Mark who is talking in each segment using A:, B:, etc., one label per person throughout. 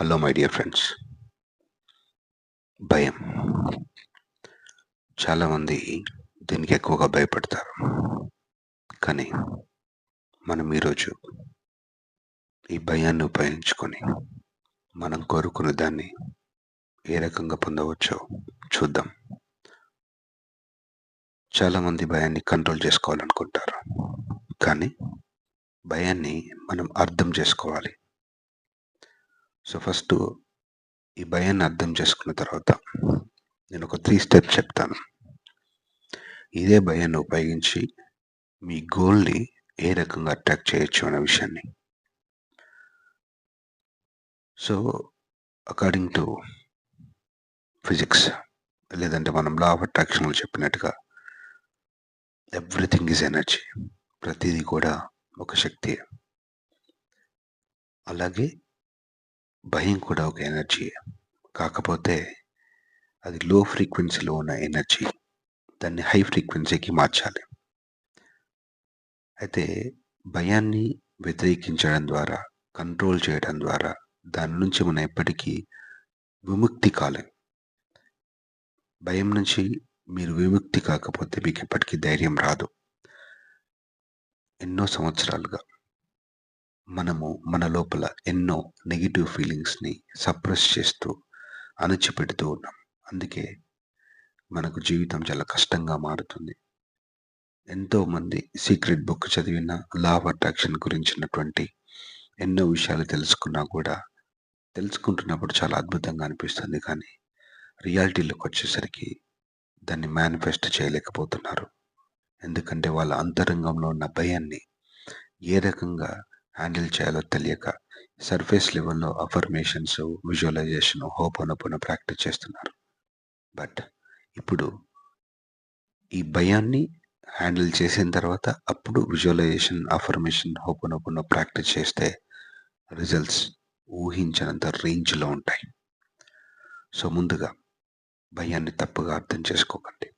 A: Hello my dear friends భయం. చాలామంది దీనికి ఎక్కువగా భయపడతారు. కానీ మనం ఈరోజు ఈ భయాన్ని ఉపయోగించుకొని మనం కోరుకున్న దాన్ని ఏ రకంగా పొందవచ్చో చూద్దాం. చాలామంది భయాన్ని కంట్రోల్ చేసుకోవాలనుకుంటారు. కానీ భయాన్ని మనం అర్థం చేసుకోవాలి. సో ఫస్ట్ ఈ భయాన్ని అర్థం చేసుకున్న తర్వాత నేను ఒక త్రీ స్టెప్స్ చెప్తాను. ఇదే భయాన్ని ఉపయోగించి మీ గోల్ని ఏ రకంగా అట్రాక్ చేయొచ్చు అనే విషయాన్ని. సో అకార్డింగ్ టు ఫిజిక్స్ లేదంటే మనం లా ఆఫ్ అట్రాక్షన్లో చెప్పినట్టుగా ఎవ్రీథింగ్ ఈజ్ ఎనర్జీ ప్రతిదీ కూడా ఒక శక్తి. అలాగే భయం కూడా ఒక ఎనర్జీ. కాకపోతే అది లో ఫ్రీక్వెన్సీలో ఉన్న ఎనర్జీ. దాన్ని హై ఫ్రీక్వెన్సీకి మార్చాలి. అయితే భయాన్ని వ్యతిరేకించడం ద్వారా కంట్రోల్ చేయడం ద్వారా దాని నుంచి మనం ఎప్పటికీ విముక్తి కాలేం. భయం నుంచి మీరు విముక్తి కాకపోతే మీకు ఎప్పటికీ ధైర్యం రాదు. ఎన్నో సంవత్సరాలుగా. మనము మన లోపల ఎన్నో నెగిటివ్ ఫీలింగ్స్ని సప్రెస్ చేస్తూ అణచిపెడుతూ ఉన్నాం. అందుకే మనకు జీవితం చాలా కష్టంగా మారుతుంది. ఎంతోమంది సీక్రెట్ బుక్ చదివిన లా ఆఫ్ అట్రాక్షన్ గురించినటువంటి ఎన్నో విషయాలు తెలుసుకున్నా కూడా తెలుసుకుంటున్నప్పుడు చాలా అద్భుతంగా అనిపిస్తుంది. కానీ రియాలిటీలోకి వచ్చేసరికి దాన్ని మేనిఫెస్ట్ చేయలేకపోతున్నారు. ఎందుకంటే వాళ్ళ అంతరంగంలో ఉన్న భయాన్ని ఏ రకంగా హ్యాండిల్ చేయాలో తెలియక సర్ఫేస్ లెవెల్లో affirmations visualization ho'oponopono practice చేస్తున్నారు. బట్ ఇప్పుడు ఈ భయాన్ని హ్యాండిల్ చేసిన తర్వాత అప్పుడు visualization affirmation ho'oponopono practice చేస్తే రిజల్ట్స్ ఊహించినంత రేంజ్లో ఉంటాయి. సో ముందుగా భయాన్ని తప్పుగా అర్థం చేసుకోకండి.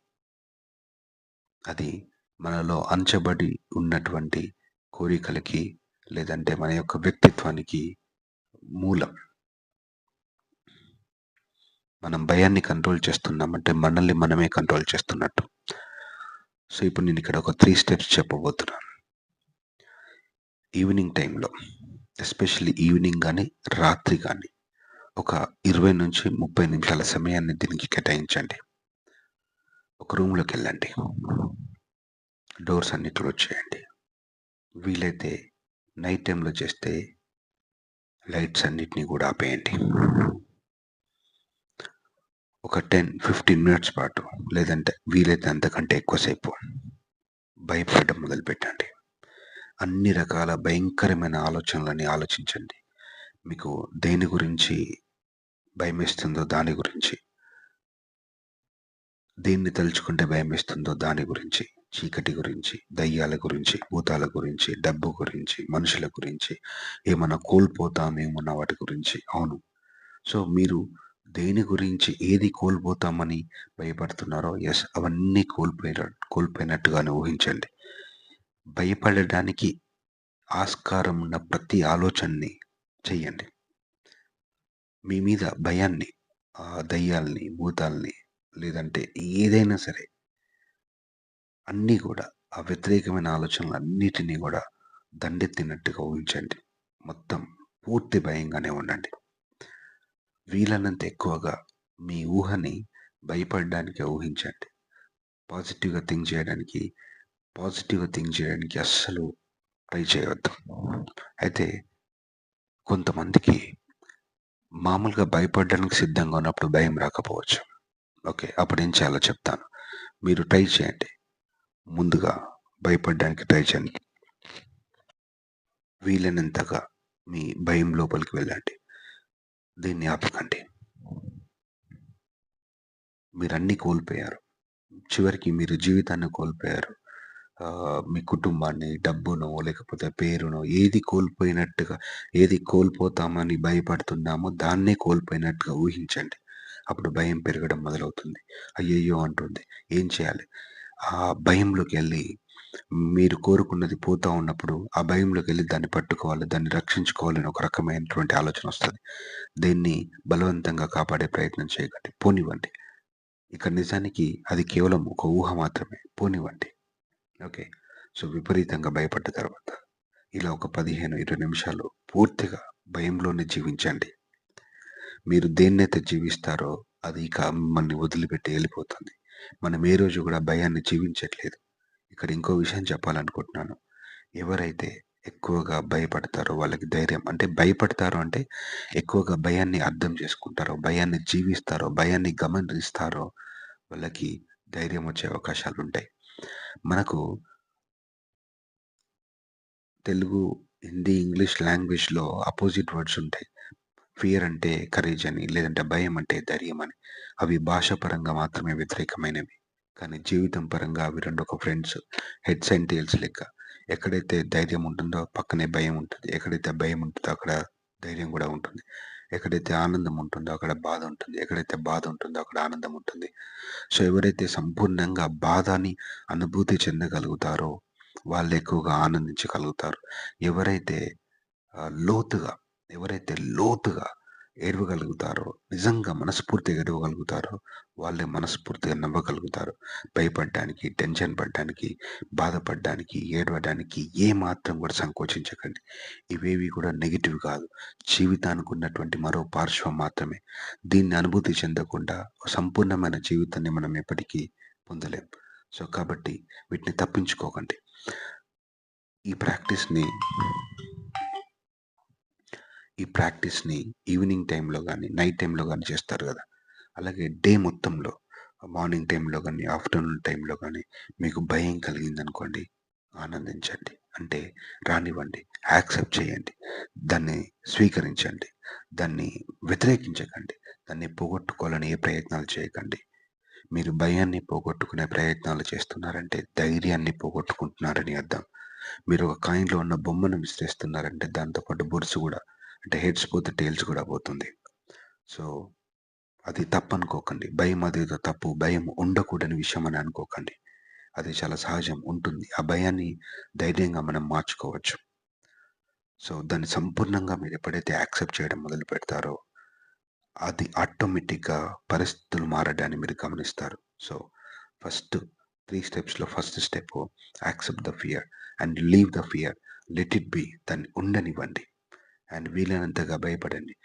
A: అది మనలో అంచబడి ఉన్నటువంటి కోరికలకి లేదంటే మన యొక్క వ్యక్తిత్వానికి మూలం. మనం భయాన్ని కంట్రోల్ చేస్తున్నామంటే మనల్ని మనమే కంట్రోల్ చేస్తున్నట్టు. సో ఇప్పుడు నేను ఇక్కడ ఒక త్రీ స్టెప్స్ చెప్పబోతున్నాను. ఈవినింగ్ టైంలో ఎస్పెషల్లీ ఈవినింగ్ కానీ రాత్రి కానీ ఒక ఇరవై నుంచి ముప్పై నిమిషాల సమయాన్ని దీనికి కేటాయించండి. ఒక రూమ్లోకి వెళ్ళండి. డోర్స్ అన్ని క్లోజ్ చేయండి. వీలైతే నైట్ టైంలో చేస్తే లైట్స్ అన్నిటినీ కూడా ఆపేయండి. ఒక టెన్ ఫిఫ్టీన్ మినిట్స్ పాటు లేదంటే వీలైతే అంతకంటే ఎక్కువసేపు భయపడడం మొదలుపెట్టండి. అన్ని రకాల భయంకరమైన ఆలోచనలని ఆలోచించండి. మీకు దేని గురించి భయం వేస్తుందో దాని గురించి దేన్ని తలుచుకుంటే భయం వేస్తుందో దాని గురించి చీకటి గురించి దయ్యాల గురించి భూతాల గురించి డబ్బు గురించి మనుషుల గురించి ఏమన్నా కోల్పోతామేమన్న వాటి గురించి. అవును. సో మీరు దేని గురించి ఏది కోల్పోతామని భయపడుతున్నారో ఎస్ అవన్నీ కోల్పోయిన కోల్పోయినట్టుగానే ఊహించండి. భయపడడానికి ఆస్కారం ఉన్న ప్రతి ఆలోచనని చెయ్యండి. మీ మీద భయాన్ని దయ్యాల్ని భూతాల్ని లేదంటే ఏదైనా సరే అన్నీ కూడా ఆ వ్యతిరేకమైన ఆలోచనలు అన్నిటినీ కూడా దండెత్తినట్టుగా ఊహించండి. మొత్తం పూర్తి భయంగానే ఉండండి. వీలైనంత ఎక్కువగా మీ ఊహని భయపడడానికి ఊహించండి. పాజిటివ్గా థింక్ చేయడానికి పాజిటివ్గా థింక్ చేయడానికి అస్సలు ట్రై చేయవద్దు. అయితే కొంతమందికి మామూలుగా భయపడడానికి సిద్ధంగా ఉన్నప్పుడు భయం రాకపోవచ్చు. ఓకే అప్పుడు ఏం చేయాలో చెప్తాను. మీరు ట్రై చేయండి. ముందుగా భయపడడానికి ట్రై చేయండి. వీలైనంతగా మీ భయం లోపలికి వెళ్ళండి. దీన్ని ఆపకండి. మీరు అన్నీ కోల్పోయారు. చివరికి మీరు జీవితాన్ని కోల్పోయారు. మీ కుటుంబాన్ని డబ్బునో లేకపోతే పేరునో ఏది కోల్పోయినట్టుగా ఏది కోల్పోతామని భయపడుతున్నామో దాన్నే కోల్పోయినట్టుగా ఊహించండి. అప్పుడు భయం పెరగడం మొదలవుతుంది. అయ్యయ్యో అంటుంది. ఏం చేయాలి? ఆ భయంలోకి వెళ్ళి మీరు కోరుకున్నది పోతా ఉన్నప్పుడు ఆ భయంలోకి వెళ్ళి దాన్ని పట్టుకోవాలి దాన్ని రక్షించుకోవాలని ఒక రకమైనటువంటి ఆలోచన వస్తుంది. దీన్ని బలవంతంగా కాపాడే ప్రయత్నం చేయకండి. పోనివ్వండి. ఇక్కడ నిజానికి అది కేవలం ఒక ఊహ మాత్రమే. పోనివ్వండి. ఓకే. సో విపరీతంగా భయపడ్డ తర్వాత ఇలా ఒక పదిహేను ఇరవై నిమిషాలు పూర్తిగా భయంలోనే జీవించండి. మీరు దేన్నైతే జీవిస్తారో అది ఇక మిమ్మల్ని వదిలిపెట్టి వెళ్ళిపోతుంది. మనం ఏ రోజు కూడా భయాన్ని జీవించట్లేదు. ఇక్కడ ఇంకో విషయం చెప్పాలనుకుంటున్నాను. ఎవరైతే ఎక్కువగా భయపడతారో వాళ్ళకి ధైర్యం అంటే భయపడతారో అంటే ఎక్కువగా భయాన్ని అర్థం చేసుకుంటారో భయాన్ని జీవిస్తారో భయాన్ని గమనిస్తారో వాళ్ళకి ధైర్యం వచ్చే అవకాశాలు ఉంటాయి. మనకు తెలుగు హిందీ ఇంగ్లీష్ లాంగ్వేజ్లో అపోజిట్ వర్డ్స్ ఉంటాయి. ఫియర్ అంటే కరేజ్ అని లేదంటే భయం అంటే ధైర్యం అని. అవి భాష పరంగా మాత్రమే వ్యతిరేకమైనవి. కానీ జీవితం పరంగా అవి రెండు ఒక ఫ్రెండ్స్ హెడ్స్ అండ్ టేల్స్ లెక్క. ఎక్కడైతే ధైర్యం ఉంటుందో పక్కనే భయం ఉంటుంది. ఎక్కడైతే భయం ఉంటుందో అక్కడ ధైర్యం కూడా ఉంటుంది. ఎక్కడైతే ఆనందం ఉంటుందో అక్కడ బాధ ఉంటుంది. ఎక్కడైతే బాధ ఉంటుందో అక్కడ ఆనందం ఉంటుంది. సో ఎవరైతే సంపూర్ణంగా బాధని అనుభూతి చెందగలుగుతారో వాళ్ళు ఎక్కువగా ఆనందించగలుగుతారు. ఎవరైతే లోతుగా ఎవరైతే లోతుగా ఏడవగలుగుతారో నిజంగా మనస్ఫూర్తిగా ఏడవగలుగుతారో వాళ్ళే మనస్ఫూర్తిగా నవ్వగలుగుతారు. భయపడడానికి టెన్షన్ పడడానికి బాధపడడానికి ఏడవడానికి ఏ మాత్రం కూడా సంకోచించకండి. ఇవేవి కూడా నెగిటివ్ కాదు. జీవితానికి ఉన్నటువంటి మరో పార్శ్వం మాత్రమే. దీన్ని అనుభూతి చెందకుండా సంపూర్ణమైన జీవితాన్ని మనం ఎప్పటికీ పొందలేం. సో కాబట్టి వీటిని తప్పించుకోకండి. ఈ ప్రాక్టీస్ని ఈ ప్రాక్టీస్ని ఈవినింగ్ టైంలో కానీ నైట్ టైంలో కానీ చేస్తారు కదా. అలాగే డే మొత్తంలో మార్నింగ్ టైంలో కానీ ఆఫ్టర్నూన్ టైంలో కానీ మీకు భయం కలిగిందనుకోండి ఆనందించండి. అంటే రానివ్వండి యాక్సెప్ట్ చేయండి. దాన్ని స్వీకరించండి. దాన్ని వ్యతిరేకించకండి. దాన్ని పోగొట్టుకోవాలని ఏ ప్రయత్నాలు చేయకండి. మీరు భయాన్ని పోగొట్టుకునే ప్రయత్నాలు చేస్తున్నారంటే ధైర్యాన్ని పోగొట్టుకుంటున్నారని అర్థం. మీరు ఒక కాయిన్లో ఉన్న బొమ్మను విసిరేస్తున్నారంటే దాంతోపాటు బొరుసు కూడా అంటే హెడ్స్ పోతే టైల్స్ కూడా పోతుంది. సో అది తప్పు అనుకోకండి భయం అదేదో తప్పు భయం ఉండకూడని విషయం అని అనుకోకండి. అది చాలా సహజం ఉంటుంది. ఆ భయాన్ని ధైర్యంగా మనం మార్చుకోవచ్చు. సో దాన్ని సంపూర్ణంగా మీరు ఎప్పుడైతే యాక్సెప్ట్ చేయడం మొదలు పెడతారో అది ఆటోమేటిక్గా పరిస్థితులు మారడాన్ని మీరు గమనిస్తారు. So first three స్టెప్స్లో first step accept the fear and leave the fear. Let it be. దాన్ని ఉండనివ్వండి. అండ్ వీలైనంతగా భయపడండి.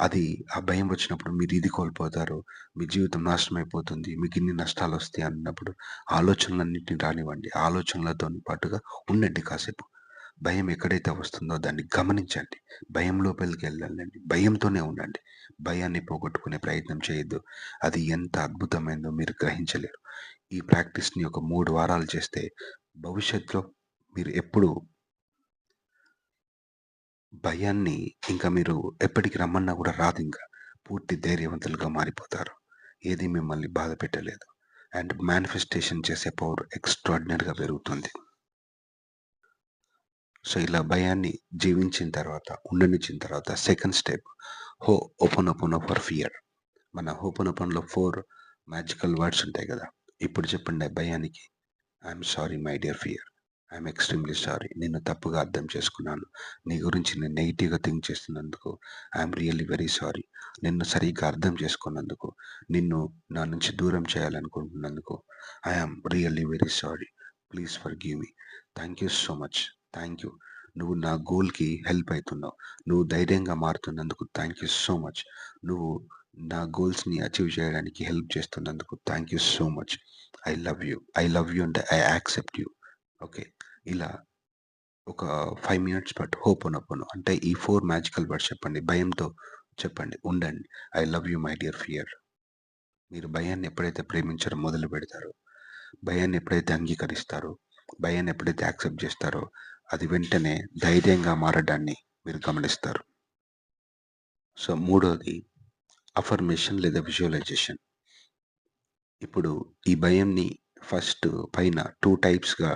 A: అది ఆ భయం వచ్చినప్పుడు మీరు ఇది కోల్పోతారు మీ జీవితం నాశనం అయిపోతుంది మీకు ఇన్ని నష్టాలు వస్తాయి అన్నప్పుడు ఆలోచనలన్నింటినీ రానివ్వండి. ఆలోచనలతో పాటుగా ఉండండి కాసేపు. భయం ఎక్కడైతే వస్తుందో దాన్ని గమనించండి. భయం లోపలికి వెళ్ళండి భయంతోనే ఉండండి. భయాన్ని పోగొట్టుకునే ప్రయత్నం చేయొద్దు. అది ఎంత అద్భుతమైందో మీరు గ్రహించలేరు. ఈ ప్రాక్టీస్ని ఒక మూడు వారాలు చేస్తే భవిష్యత్తులో మీరు ఎప్పుడు భయాన్ని ఇంకా మీరు ఎప్పటికి రమ్మన్నా కూడా రాదు ఇంకా. పూర్తి ధైర్యవంతులుగా మారిపోతారు. ఏది మిమ్మల్ని బాధ పెట్టలేదు. అండ్ మేనిఫెస్టేషన్ చేసే పవర్ ఎక్స్ట్రాడినరీగా పెరుగుతుంది. సో ఇలా భయాన్ని జీవించిన తర్వాత ఉండనిచ్చిన తర్వాత second step ho'oponopono for fear మన ఓపెన్ ఓపెన్లో ఫోర్ మ్యాజికల్ వర్డ్స్ ఉంటాయి కదా. ఇప్పుడు చెప్పండి భయానికి. I'm sorry my dear fear I'm extremely sorry నిన్ను తప్పుగా అర్థం చేసుకున్నాను. నీ గురించి నేను నెగిటివ్గా థింక్ చేస్తున్నందుకు ఐఎమ్ రియల్లీ వెరీ సారీ నిన్ను సరిగ్గా అర్థం చేసుకున్నందుకు నిన్ను నా నుంచి దూరం చేయాలనుకుంటున్నందుకు I'm really very sorry please forgive me thank you so much thank you నువ్వు నా గోల్కి హెల్ప్ అవుతున్నావు. నువ్వు ధైర్యంగా మారుతున్నందుకు థ్యాంక్ యూ సో మచ్ నువ్వు నా గోల్స్ని అచీవ్ చేయడానికి హెల్ప్ చేస్తున్నందుకు thank you so much I love you I love you అంటే ఐ యాక్సెప్ట్ యూ ఓకే. ఇలా ఒక ఫైవ్ మినిట్స్ పాటు హోప్ అనపోను అంటే ఈ ఫోర్ మ్యాజికల్ వర్డ్స్ చెప్పండి భయంతో చెప్పండి ఉండండి. I love you my dear fear. మీరు భయాన్ని ఎప్పుడైతే ప్రేమించడం మొదలు పెడతారో భయాన్ని ఎప్పుడైతే అంగీకరిస్తారో భయాన్ని ఎప్పుడైతే యాక్సెప్ట్ చేస్తారో అది వెంటనే ధైర్యంగా మారడాన్ని మీరు గమనిస్తారు. సో మూడోది అఫర్మేషన్ లేదా విజువలైజేషన్ ఇప్పుడు ఈ భయంని ఫస్ట్ పైన టూ టైప్స్గా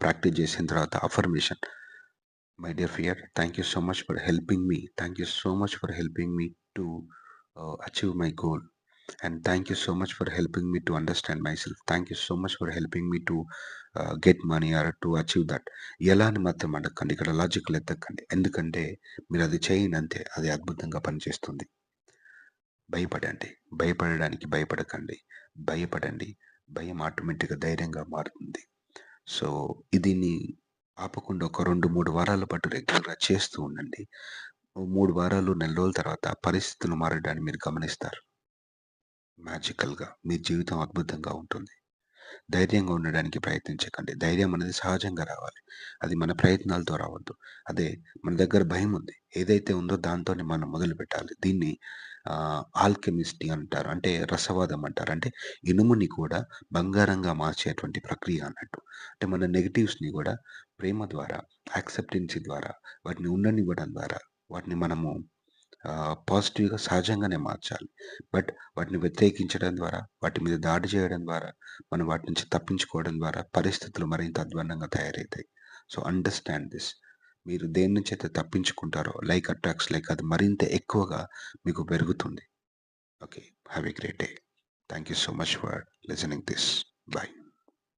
A: ప్రాక్టీస్ చేసిన తర్వాత affirmation my dear fear thank you so much for helping me thank you so much for helping me to achieve my goal and thank you so much for helping me to understand myself thank you so much for helping me to get money or to achieve that ఎలా అని మాత్రం అడగండి ఇక్కడ logical ఎత్తకండి. ఎందుకంటే మీరు అది చేయండి అంతే అది అద్భుతంగా పనిచేస్తుంది. భయపడండి. భయపడడానికి భయపడకండి. భయపడండి. భయం ఆటోమేటిక్గా ధైర్యంగా మారుతుంది. సో దీన్ని ఆపకుండా ఒక రెండు మూడు వారాల పాటు రెగ్యులర్గా చేస్తూ ఉండండి. ఓ మూడు వారాలు నెల రోజుల తర్వాత పరిస్థితులు మారడాన్ని మీరు గమనిస్తారు. మ్యాజికల్గా మీ జీవితం అద్భుతంగా ఉంటుంది. ధైర్యంగా ఉండడానికి ప్రయత్నించకండి. ధైర్యం అనేది సహజంగా రావాలి. అది మన ప్రయత్నాలతో రావద్దు. అదే మన దగ్గర భయం ఉంది. ఏదైతే ఉందో దాంతోనే మనం మొదలు పెట్టాలి. దీన్ని ఆల్కెమిస్టీ అంటారు. అంటే రసవాదం అంటారు. అంటే ఇనుముని కూడా బంగారంగా మార్చేటువంటి ప్రక్రియ అన్నట్టు. అంటే మన నెగిటివ్స్ని కూడా ప్రేమ ద్వారా యాక్సెప్టెన్సీ ద్వారా వాటిని ఉండనివ్వడం ద్వారా వాటిని మనము పాజిటివ్గా సహజంగానే మార్చాలి. బట్ వాటిని వ్యతిరేకించడం ద్వారా వాటి మీద దాడి చేయడం ద్వారా మనం వాటి నుంచి తప్పించుకోవడం ద్వారా పరిస్థితులు మరింత అధ్వాన్నంగా తయారవుతాయి సో అండర్స్టాండ్ దిస్. మీరు దేని నుంచి అయితే తప్పించుకుంటారో లైక్ అట్రాక్స్ లైక్ అది మరింత ఎక్కువగా మీకు పెరుగుతుంది. Okay. Have a great day. Thank you so much for listening this. Bye